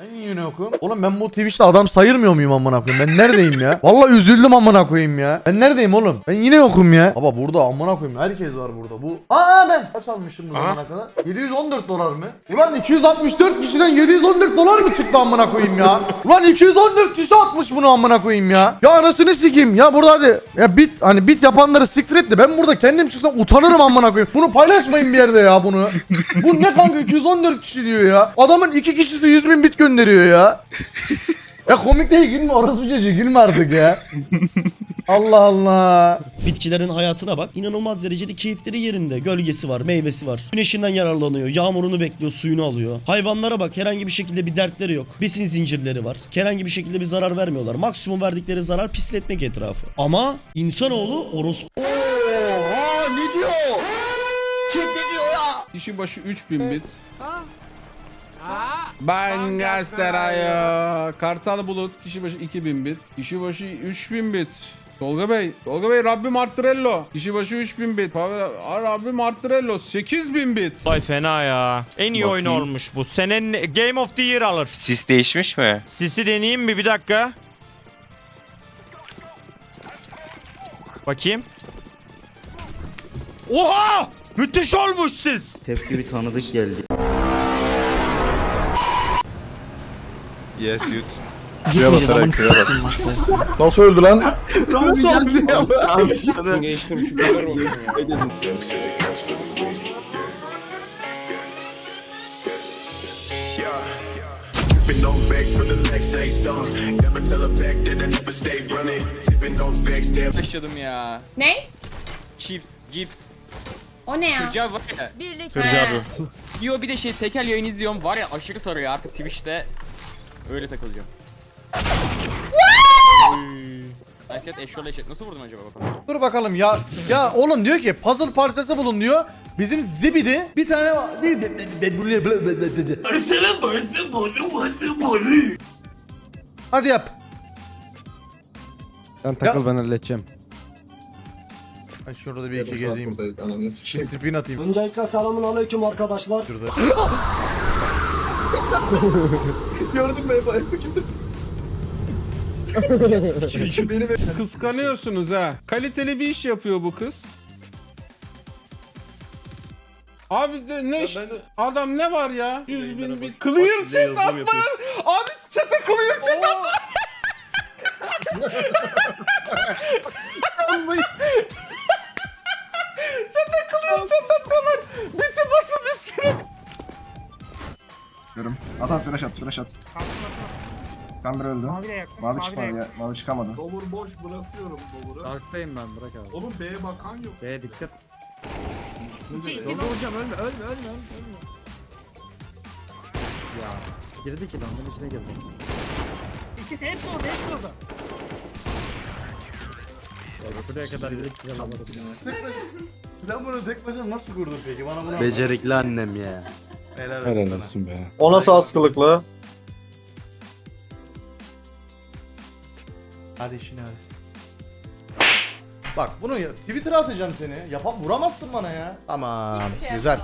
Ben yine okuyorum. Oğlum ben bu Twitch'te adam sayılmıyor muyum amına koyayım? Ben neredeyim ya? Vallahi üzüldüm amına koyayım ya. Ben neredeyim oğlum? Ben yine yokum ya. Baba burada amına koyayım. Herkes var burada. Bu Aa ben kaç almışım bu zamana kadar? 714 dolar mı? Ulan 264 kişiden 714 dolar mı çıktı amına koyayım ya? Ulan 214 kişi atmış bunu amına koyayım ya. Ya anasını sikeyim ya burada hadi. Ya bit hani bit yapanları siktir et de ben burada kendim çıksam utanırım amına koyayım. Bunu paylaşmayın bir yerde ya bunu. Bu ne kanka 214 kişi diyor ya. Adamın iki kişisi 100 bin bit gönderiyor ya. Ya komik değil gülme orası çocuğu gülme artık ya. Allah Allah. Bitkilerin hayatına bak. İnanılmaz derecede keyifleri yerinde. Gölgesi var, meyvesi var. Güneşinden yararlanıyor. Yağmurunu bekliyor, suyunu alıyor. Hayvanlara bak. Herhangi bir şekilde bir dertleri yok. Besin zincirleri var. Herhangi bir şekilde bir zarar vermiyorlar. Maksimum verdikleri zarar pisletmek etrafı. Ama insanoğlu orospu Kişi başı 3000 bit. Ben Gasteray'a. Kartal Bulut kişi başı 2000 bit. Kişi başı 3000 bit. Tolga Bey, Tolga Bey Rabbim arttırello. Kişi başı 3000 bit. Pavel, Aa, Rabbim arttırello 8000 bit. Vay fena ya. En iyi oyun Bakayım. olmuş bu. Senin Game of the Year alır. Sis değişmiş mi? Sisi deneyeyim mi bir dakika? Bakayım. Oha! Müthiş olmuş siz. Tepki bir tanıdık geldi. Yes dude. Şuraya basarak şuraya bas. Nasıl öldü lan? Sipping on back for the next say song. Never tell a back that I never stay running. Sipping on facts, damn. Başladım ya. Ne? Chips, cips. O ne ya? Tırcı var ya. Kırıcı abi. Yo bir de şey tekel yayın izliyorum. Var ya aşırı sarıyor artık Twitch'te. Öyle takılacağım. Aset eşyol eşek. Nasıl vurdun acaba bakalım? Dur bakalım ya. Ya oğlum diyor ki puzzle parçası bulun diyor. Bizim Zibidi bir tane var. Bir Hadi yap. Sen takıl ben halledeceğim. Ay şurada bir iki gezeyim. Spin atayım. Öncelikle selamun aleyküm arkadaşlar. Şurada. Kıskanıyorsunuz ha. Kaliteli bir iş yapıyor bu kız. Abi de ne iş? Adam ne var ya? 100 bin bir clear chat atma. Abi chat'e clear chat atma. At flash at flash at. Kamber öldü. Mavi çıkmadı ya. Mavi çıkamadı. Darktayım ben bırak abi. Oğlum B'ye bakan yok. B'ye dikkat. Doldu hocam ölme ölme ölme ölme. ölme. Ya girdi ki lan bunun içine girdi. İkisi hepsi orada, hepsi orada. Buraya kadar girdik ki alamadım. Sen bunu tek başına nasıl kurdun peki? Bana bunu Becerikli annem ya. Helal olsun sana. be. O nasıl askılıklı? Hadi işine hadi. Bak bunu ya- Twitter'a atacağım seni. Yapam vuramazsın bana ya. Hiçbir şey güzel.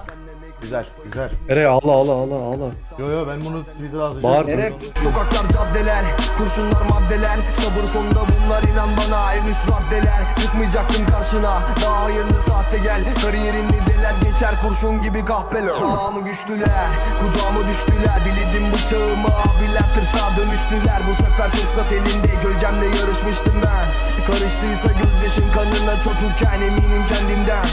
Güzel, güzel. Nereye ağla ağla ağla ağla. Yo yo ben bunu Twitter'a atacağım. Bağır. Sokaklar caddeler, kurşunlar maddeler Sabır sonunda bunlar inan bana en üst raddeler Çıkmayacaktım karşına daha hayırlı saatte gel Kariyerimde deler geçer kurşun gibi kahpeler Ağamı güçlüler, kucağıma düştüler. Bilirdim bıçağımı abiler tırsağa dönüştüler. Bu sefer fırsat elinde gölgemle yarışmıştım ben. Karıştıysa gözyaşın kanına çocukken eminim kendimden